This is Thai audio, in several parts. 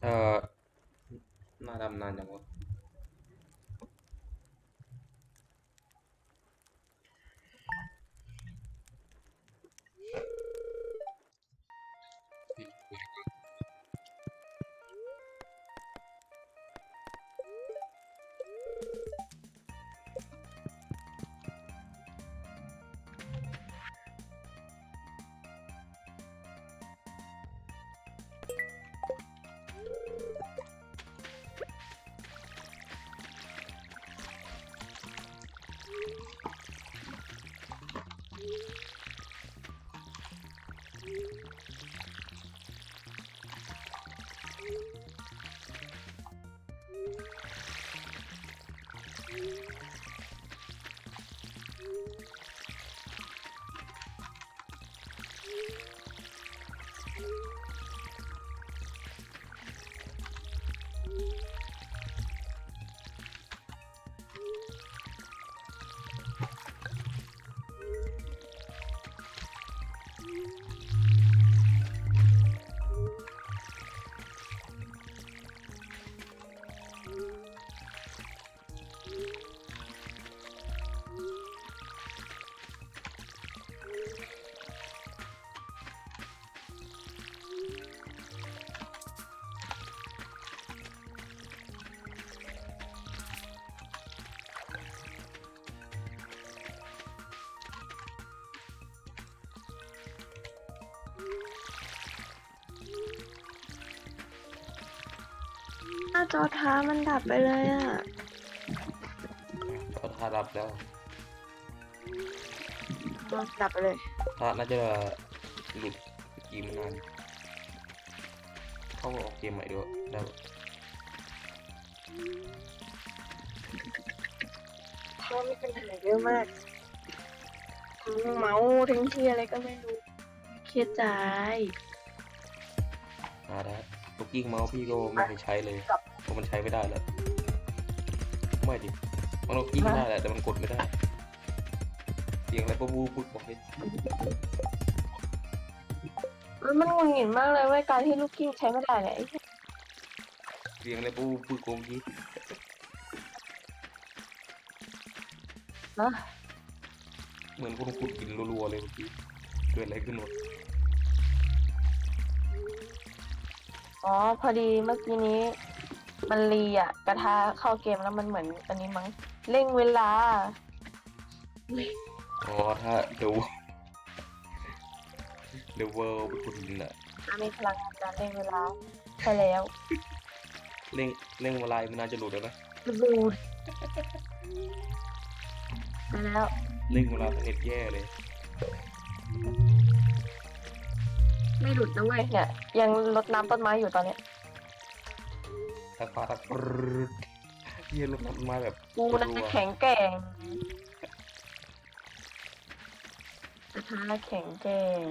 เอ่อหน้าด จังวะหน้าจอท้ามันดับไปเลยอะก็ถ้ารับแล้วดับไปเลยถ้าน่าจะหลุดเกมนานเข้าออกเกมใหม่ด้วยได้ปะเขามีปัญหาเยอะมากทั้งเมาส์ทั้งที่อะไรก็ไม่รู้เครียดใจ มาได้ลูกกิ้งเมาส์พี่ก็ไม่เคยใช้เลย เพราะมันใช้ไม่ได้แล้ว ไม่ดิ มันลูกกิ้งได้แหละ แต่มันกดไม่ได้เสียงอะไรปุ๊บปุ๊บบอกให้มันมันหงุดหงิดมากเลยเว่าการที่ลูกกิ้งใช้ไม่ได้เนี่ยไอ้เหี้ยเสียงอะไรปุ๊บปุ๊บโกงกี้นะเหมือนคนขุดกินรัวๆเลยเมื่อกี้เกิดอะไรขึ้นวะอ๋อ พอดีเมื่อกี้นี้ มันรีอะ กระทะเข้าเกมแล้วมันเหมือนอันนี้มั้งเร่งเวลา อ๋อถ้าเดี๋ยวเดี๋ยวเวิร์เป็นคนดินอะมีพลังงานการเร่งเวลาใช่แล้วเร่งเร่งเวลามันน่าจะหลุดแล้วนะบูดไปแล้วเร่งเวลาเน็ตแย่เลยไม่หลุดนะเว้ยเนี่ยยังรดน้ำต้นไม้อยู่ตอนเนี้ย ถ้าฟ้าตะปรึดเยี่ยรถมาแบบกูน่าจะแข็งแกร่งกระทะแข็งแกร่ง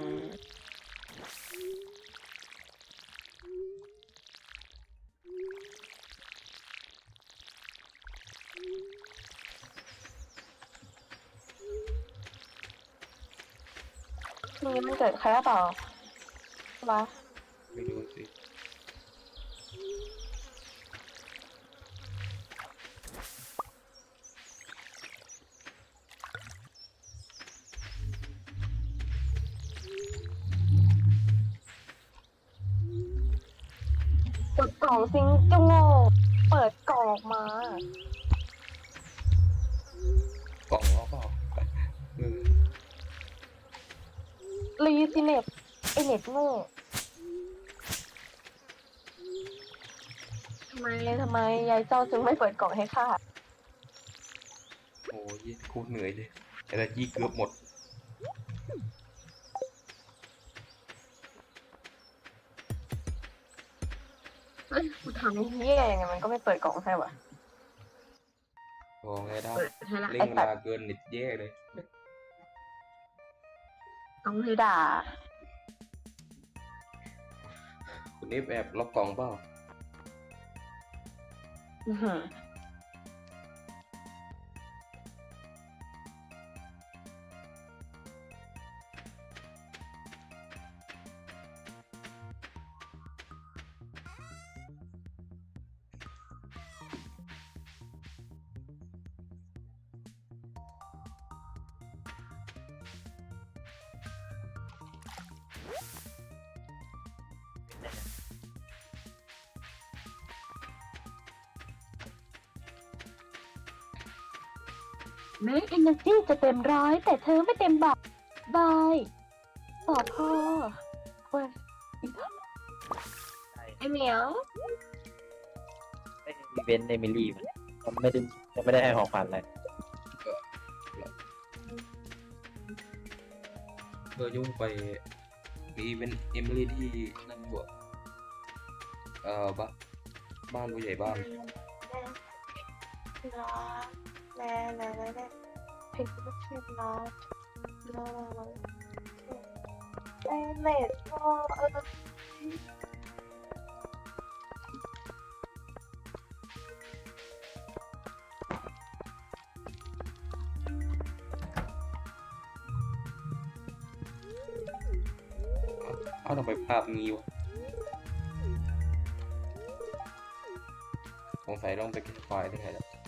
นี่มันเกิดใครหรือเปล่าใช่ปะไม่รู้สิ เปิดกล่องซิงจ้าโง่เปิดกล่องออกมา กล่องล้อเปล่าเออรีซิเน็ตไอเน็ตโง่ทำไมทำไมยายเจ้าจึงไม่เปิดกล่องให้ข้า โอ้ยโคตรเหนื่อยเลยแต่ยี่เกือบหมด เอ้ยกูทำเหี้ยยังไงมันก็ไม่เปิดกล่องให้วะพอไงได้เปิดให้ละเร่ไอ้งเวสัตลาว์เกินเน็ตแย่เลยต้องให้ด่า คุณเอฟแอบล็อกกล่องเปล่าอื้อหือ แม้เอเนอร์จีจะเต็มร้อยแต่เธอไม่เต็มบับบายสอพอเว้ยใช่ไอเหมียว ไม่ได้มีเวนต์เอมิลี่มันมันไม่ได้ยังไม่ได้ให้ของขวัญอะไรเออยุ่งไปมีเป็นเอมิลี่ที่นั่นบวกเอ่อบ้านบ้านผู้ใหญ่บ้านแน่แน่แน่แน่เพลงก็ชื่อนะนะไอเน็ตก็เออเอาทำไมภาพงี้วะสงสัยต้องไปเก็บไฟล์ได้ไงล่ะ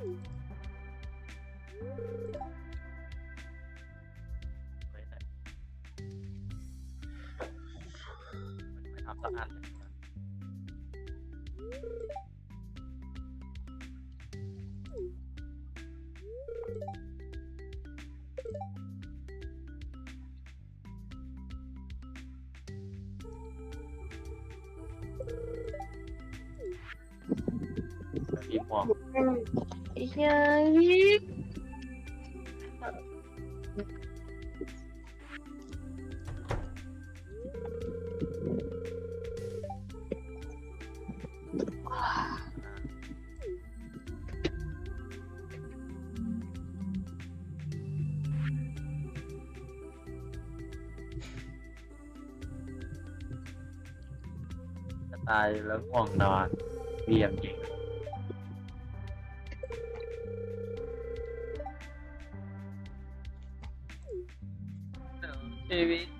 ทำสักอันเลยมีหมวก ยังจะตายแล้วง่วงนอนเรียมจริง ชี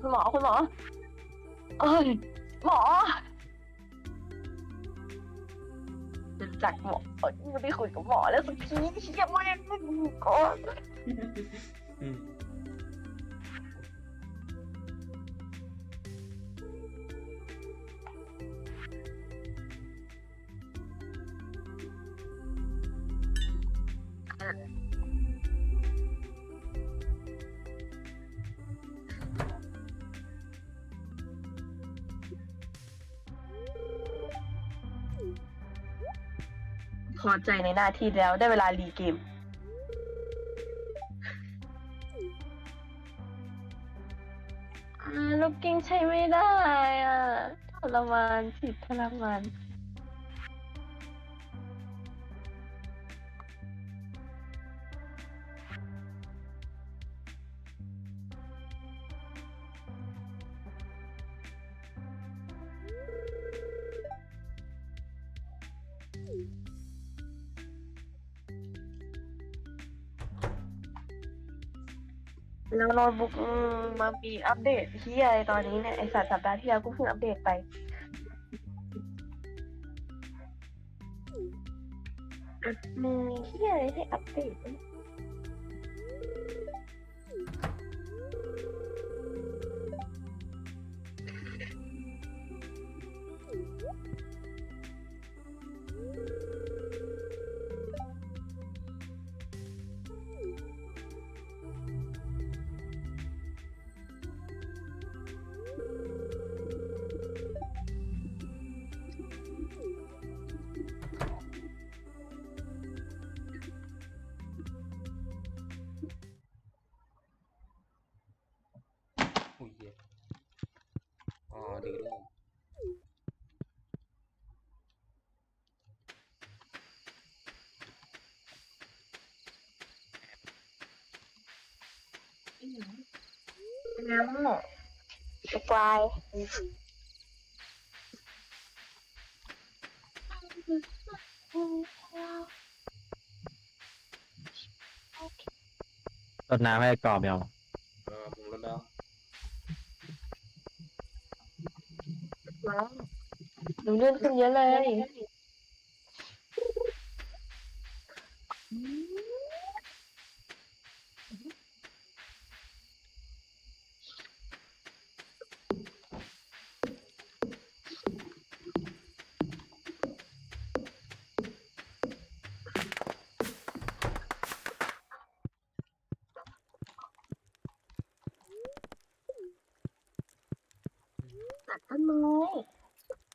คุณหมอคุณหมอ เอ้ยหมอจะจักหมอไม่ได้คุยกับหมอแล้วสักทีเชี่ยมากก่อน อืม พอใจในหน้าที่แล้วได้เวลารีเกม อ่าลูกกิ้งใช้ไม่ได้อะทรมานผิดทรมาน แล้วโน้ตบุ๊กอืมมามีอัปเดตที่อะไรตอนนี้เนี่ย ไอสัตว์สัปดาห์ที่แล้วกูเพิ่งอัปเดตไป มึงมีที่อะไรให้อัปเดตไหม ไอ้ควายรดน้ำให้กรอบยังเออมึงแล้วแล้วน้ำหนูเลื่อนขึ้นเยอะเลย Áo.